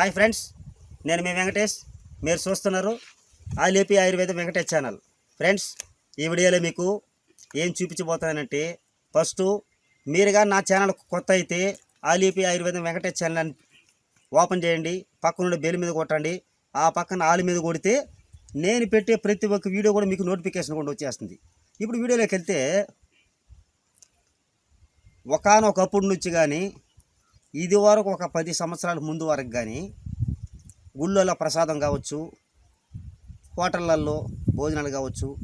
Hi friends నేను మీ వెంకటేష్. మీరు చూస్తున్నారు ఆలేపి ఆయుర్వేద వెంకటేష్ ఛానల్. ఫ్రెండ్స్ ఈ వీడియోలో మీకు ఏం చూపించబోతానంటే ఫస్ట్ మీరుగా నా ఛానల్ కొత్త అయితే ఆలేపి ఆయుర్వేదం వెంకటేష్ ఛానల్ ఓపెన్ చేయండి పక్కనుండి బెల్ మీద కొట్టండి. ఆ పక్కన ఆలు మీద కొడితే నేను పెట్టే ప్రతి ఒక్క వీడియో కూడా మీకు నోటిఫికేషన్ కూడా వచ్చేస్తుంది. ఇప్పుడు వీడియోలోకి వెళ్తే ఒకనొకప్పుడు నుంచి కానీ ఇది వరకు ఒక పది సంవత్సరాల ముందు వరకు కానీ గుళ్ళలో ప్రసాదం కావచ్చు హోటళ్ళల్లో భోజనాలు కావచ్చు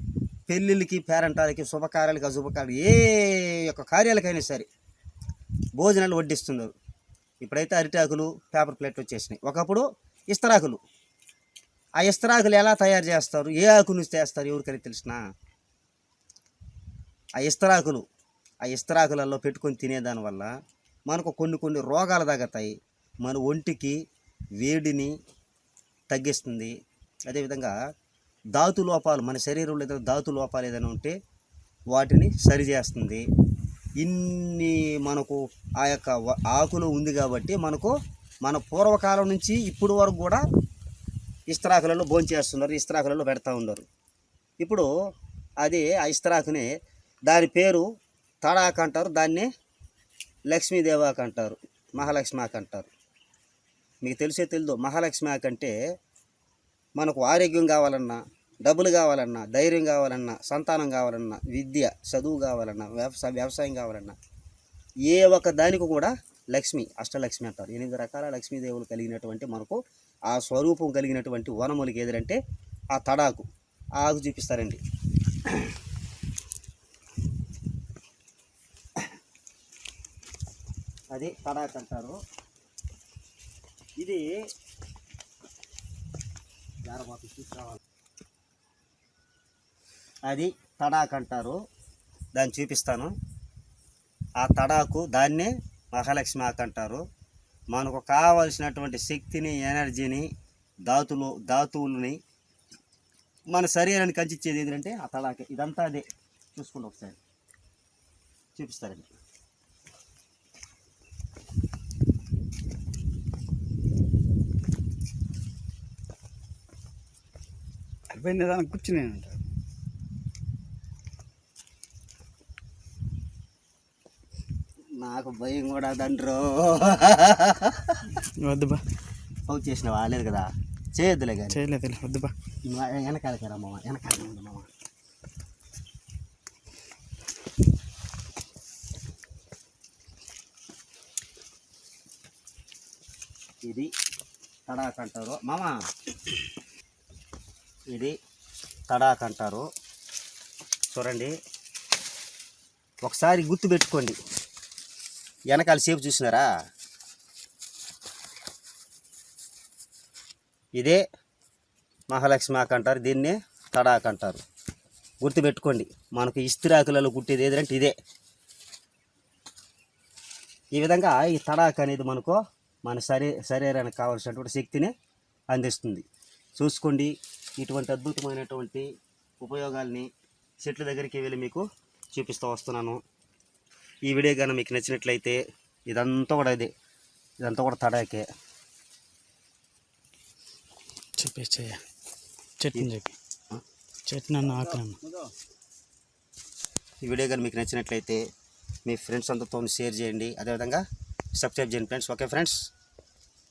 పెళ్ళిళ్ళకి పేరంటాలకి శుభకార్యాలకి అశుభకార్యాలు ఏ యొక్క కార్యాలకైనా సరే భోజనాలు వడ్డిస్తున్నారు. ఇప్పుడైతే అరిటాకులు పేపర్ ప్లేట్లు వచ్చేసినాయి. ఒకప్పుడు ఇస్తరాకులు. ఆ ఇస్తరాకులు ఎలా తయారు చేస్తారు? ఏ ఆకు నుంచి చేస్తారు? ఎవరికైనా తెలిసినా? ఆ ఇస్తరాకులు ఆ ఇస్తరాకులలో పెట్టుకొని తినేదానివల్ల మనకు కొన్ని కొన్ని రోగాలు తగ్గుతాయి మన ఒంటికి వేడిని తగ్గిస్తుంది. అదేవిధంగా ధాతు లోపాలు మన శరీరంలో ఏదైనా ధాతు లోపాలు ఏదైనా ఉంటే వాటిని సరిచేస్తుంది ఇన్ని మనకు ఆ యొక్క ఆకులు ఉంది కాబట్టి మనకు మన పూర్వకాలం నుంచి ఇప్పుడు వరకు కూడా ఇస్త్రాకులలో భోంచేస్తున్నారు ఇస్త్రాకులలో పెడతా ఉన్నారు. ఇప్పుడు అది ఆ ఇస్త్రాకుని దాని పేరు తడాక్ అంటారు దాన్ని లక్ష్మీదేవాకి అంటారు మహాలక్ష్మి ఆకు అంటారు. మీకు తెలిసే తెలియదు మహాలక్ష్మి ఆకు అంటే మనకు ఆరోగ్యం కావాలన్నా డబ్బులు కావాలన్నా ధైర్యం కావాలన్నా సంతానం కావాలన్నా విద్య చదువు కావాలన్నా వ్యవసాయ వ్యవసాయం కావాలన్నా ఏ ఒక్క దానికి కూడా లక్ష్మి అష్టలక్ష్మి అంటారు. ఎనిమిది రకాల లక్ష్మీదేవులు కలిగినటువంటి మనకు ఆ స్వరూపం కలిగినటువంటి వనములకి ఏదంటే ఆ తడాకు. ఆకు చూపిస్తారండి. అది తడాక్ అంటారు. ఇది జారబాకు తీసుకురావాలి. అది తడాక్ అంటారు. దాన్ని చూపిస్తాను. ఆ తడాకు దాన్నే మహాలక్ష్మి ఆకు అంటారు. మనకు కావలసినటువంటి శక్తిని ఎనర్జీని ధాతులు ధాతువులని మన శరీరానికి అందించేది ఏంటంటే ఆ తడాకే. ఇదంతా అదే. చూసుకోండి ఒకసారి. చూపిస్తారండి. అయిపోయిన దానికి కూర్చునేనంట నాకు భయం కూడా దండ్రో వద్దు బా. పౌ చేసిన వాళ్ళేది కదా. చేయొద్దులే కానీ చేయలేదు వద్దు బా. వెనకాలకి రా మామ వెనకాల మామ. ఇది తడాక్ అంటారు. మామ. ఇది తడాక్ అంటారు. చూడండి. ఒకసారి గుర్తు పెట్టుకోండి. వెనకాల సేపు చూసినారా? ఇదే మహాలక్ష్మి అంటారు. దీన్నే తడాక్ అంటారు. గుర్తుపెట్టుకోండి మనకు ఇస్తిరాకులలో కుట్టేది ఏదంటే ఇదే. ఈ విధంగా ఈ తడాక్ అనేది మనకు మన శరీ శరీరానికి కావాల్సినటువంటి శక్తిని అందిస్తుంది. చూసుకోండి. ఇటువంటి అద్భుతమైనటువంటి ఉపయోగాల్ని చెట్ల దగ్గరికి వెళ్ళి మీకు చూపిస్తూ వస్తున్నాను. ఈ వీడియో కానీ మీకు నచ్చినట్లయితే ఇదంతా కూడా ఇదే. ఇదంతా కూడా తడాకే. చెప్పే చెయ్య చట్నీ చెప్పి. చట్నీ అన్న ఆకలి ఈ వీడియో కానీ మీకు నచ్చినట్లయితే మీ ఫ్రెండ్స్ అందరితో షేర్ చేయండి. అదేవిధంగా సబ్స్క్రైబ్ చేయండి ఫ్రెండ్స్. Okay friends?